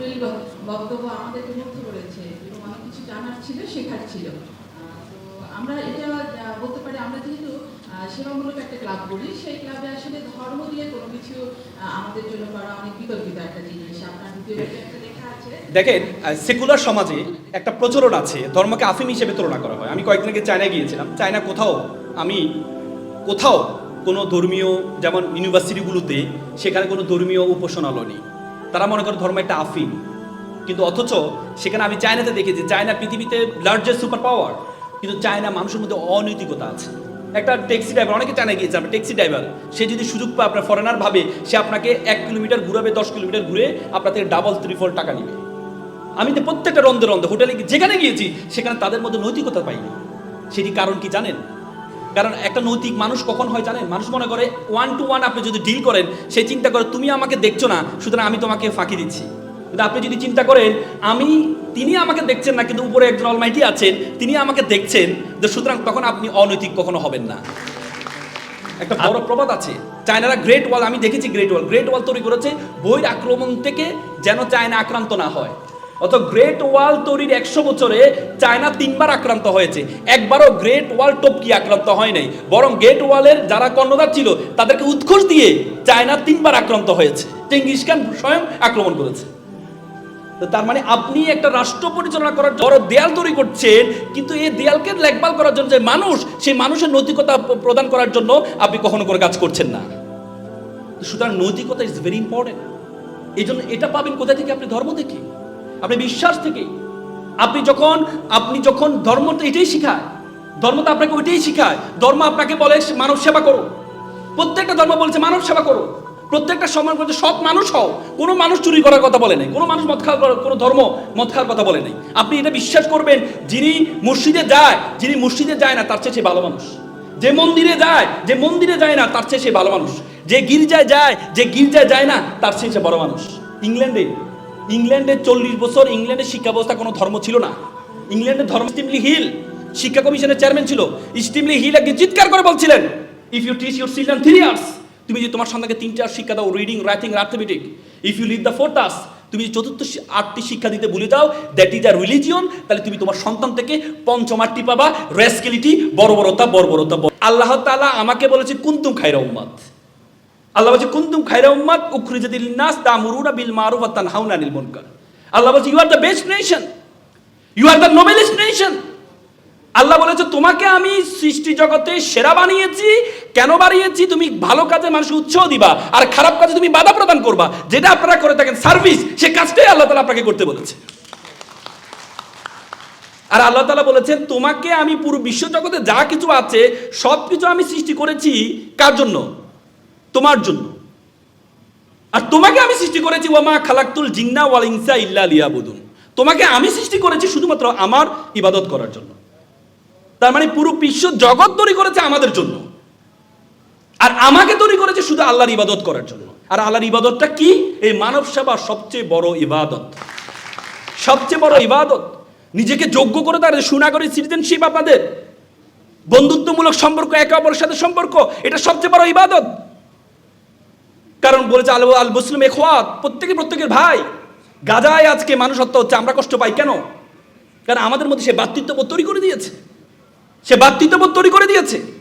আপনার বক্তব্য আমাদেরকে মুগ্ধ করেছে এবং অনেক কিছু জানার ছিল, শেখার ছিল। তো আমরা এটা বলতে পারি আমরা যেহেতু সেবামূলক একটা ক্লাব করি সেই ক্লাবে আসলে ধর্ম দিয়ে কোনো কিছু আমাদের জন্য করা অনেক বিকল্পিত একটা জিনিস। আপনার দ্বিতীয় দেখেন সেকুলার সমাজে একটা প্রচলন আছে, ধর্মকে আফিম হিসেবে তুলনা করা হয়। আমি কয়েকদিন আগে চায়না গিয়েছিলাম। চায়না কোথাও, আমি কোথাও কোনো ধর্মীয়, যেমন ইউনিভার্সিটিগুলোতে, সেখানে কোনো ধর্মীয় উপাসনালয় নেই। তারা মনে করে ধর্ম একটা আফিম। কিন্তু অথচ সেখানে আমি চায়নাতে দেখেছি, চায়না পৃথিবীতে লার্জেস্ট সুপার পাওয়ার কিন্তু চায়না মানুষের মধ্যে অনৈতিকতা আছে। একটা ট্যাক্সি ড্রাইভার অনেকে চায়না গিয়েছে, আমরা ট্যাক্সি ড্রাইভার সে যদি সুযোগ পায়, আপনার ফরেনার ভাবে, সে আপনাকে এক কিলোমিটার ঘুরাবে, দশ কিলোমিটার ঘুরে আপনার থেকে ডাবল ত্রিফল টাকা নেবে। আমি তো প্রত্যেকটা রন্ধে রন্ধে হোটেলে যেখানে গিয়েছি, সেখানে তাদের মধ্যে নৈতিকতা পাইনি। সেটি কারণ কি জানেন? কারণ একটা নৈতিক মানুষ কখন হয় জানেন? মানুষ মনে করে ওয়ান টু ওয়ান আপনি যদি ডিল করেন সে চিন্তা করে তুমি আমাকে দেখছ না সুতরাং আমি তোমাকে ফাঁকি দিচ্ছি। কিন্তু আপনি যদি চিন্তা করেন আমি তিনি আমাকে দেখছেন না কিন্তু উপরে একজন অলমাইটি আছেন তিনি আমাকে দেখছেন যে সুতরাং তখন আপনি অনৈতিক কখনো হবেন না। একটা বড় প্রবাদ আছে। চায়নারা গ্রেট ওয়াল আমি দেখেছি গ্রেট ওয়াল গ্রেট ওয়াল তৈরি করেছে বইয়ের আক্রমণ থেকে যেন চায়না আক্রান্ত না হয়। অত গ্রেট ওয়াল তৈরির একশো বছরে চায়না তিনবার আক্রান্ত হয়েছে। একবারও গ্রেট ওয়াল টপকি আক্রান্ত হয় নাই। বরং গ্রেট ওয়ালের যারা কর্ণধার ছিল, তাদেরকে উৎকোষ দিয়ে চায়না তিনবার আক্রান্ত হয়েছে। চেঙ্গিস খান স্বয়ং আক্রমণ করেছে। তার মানে আপনি একটা রাষ্ট্র পরিচালনা করার বড় দেয়াল তৈরি করছেন, কিন্তু এই দেয়ালকে লেখবাল করার জন্য যে মানুষ, সেই মানুষের নৈতিকতা প্রদান করার জন্য আপনি কখনো করে কাজ করছেন না। সুতরাং নৈতিকতা ইজ ভেরি ইম্পর্টেন্ট এই জন্য এটা পাবেন কোথা থেকে? আপনি ধর্ম থেকে। আপনি বিশ্বাস থেকে, আপনি যখন আপনি যখন ধর্ম তো এটাই শিখায়, ধর্ম তো আপনাকে ওইটাই শিখায়, ধর্ম আপনাকে বলে মানব সেবা করো। প্রত্যেকটা ধর্ম বলছে মানব সেবা করো। প্রত্যেকটা সময় বলছে সৎ মানুষ হও। কোনো মানুষ চুরি করার কথা বলে নাই, কোনো মানুষ মদ খাওয়ার কোনো ধর্ম মদ খাওয়ার কথা বলে নাই। আপনি এটা বিশ্বাস করবেন, যিনি মসজিদে যায়, যিনি মসজিদে যায় না, তার চেয়ে সে ভালো মানুষ। যে মন্দিরে যায়, যে মন্দিরে যায় না, তার চেয়ে সে ভালো মানুষ। যে গির্জায় যায়, যে গির্জায় যায় না, তার চেয়ে সে বড় মানুষ। ইংল্যান্ডে ইংল্যান্ডে চল্লিশ বছর ইংল্যান্ডের শিক্ষা ব্যবস্থা কোনো ধর্ম ছিল না। ইংল্যান্ডের ধর্ম স্টিমলি হিল। শিক্ষা কমিশনের চেয়ারম্যান ছিল। স্টিমলি হিল একদিন চিৎকার করে বলছিলেন if you teach your children three years তুমি যদি তোমার সন্তানকে তিনটা শিক্ষা দাও reading writing arithmetic if you leave the fourth R's তুমি যদি চতুর্থ আটটি শিক্ষা দিতে ভুলে যাও দ্যাট ইজ আ রিলিজিয়ন তাহলে তুমি তোমার সন্তান থেকে পঞ্চম আটটি পাবা। রেসকেলিটি বর্বরতা বর্বরতা বর- আল্লাহ তাআলা আমাকে বলেছে, কুন্তুম খাইরা উম্মাত? আল্লাহ বলছে, কুন্তুম খাইরা উম্মাত উখরিজাতিল নাস তামুরুনা বিল মারুফ ওয়া তানহাউনা আনিল মুনকার। আল্লাহ বলছে you are the best nation you are the noblest nation Allah বলেছে, তোমাকে আমি সৃষ্টি জগতে সেরা বানিয়েছি, কেন বানিয়েছি? তুমি ভালো কাজে মানুষকে উৎসাহ দিবা, আর খারাপ কাজে তুমি বাধা প্রদান করবা। যেটা আপনারা করে থাকেন সার্ভিস, সে কাজটাই আল্লাহ তালা আপনাকে করতে বলেছে। আর আল্লাহ তালা বলেছেন, তোমাকে আমি পুরো বিশ্ব জগতে যা কিছু আছে সব কিছু আমি সৃষ্টি করেছি কার জন্য? তোমার জন্য। আর তোমাকে আমি সৃষ্টি করেছি, ওয়ামা খালাক্তুল জিন্না ওয়াল ইনসা ইল্লা লিয়াবুদুন। তোমাকে আমি সৃষ্টি করেছি শুধুমাত্র আমার ইবাদত করার জন্য। তার মানে পুরো বিশ্ব জগৎ তৈরি করেছে আমাদের জন্য। আর আমাকে তৈরি করেছে শুধু আল্লাহর ইবাদত করার জন্য। আর আল্লাহর ইবাদতটা কি? এই মানব সেবা সবচেয়ে বড় ইবাদত। সবচেয়ে বড় ইবাদত। নিজেকে যোগ্য করে তার সুনাগরী সিটিজেনশিপ আপনাদের। বন্ধুত্বমূলক সম্পর্ক, একে অপরের সাথে সম্পর্ক, এটা সবচেয়ে বড় ইবাদত। কারণ বলেছে আল আল মুসলিম এখোয়াত প্রত্যেকে প্রত্যেকের ভাই। গাজায় আজকে মানুষ হত্যা হচ্ছে, আমরা কষ্ট পাই কেন? কারণ আমাদের মধ্যে সে বাতৃত্ববোধ তৈরি করে দিয়েছে। সে বাতৃত্ববোধ তৈরি করে দিয়েছে।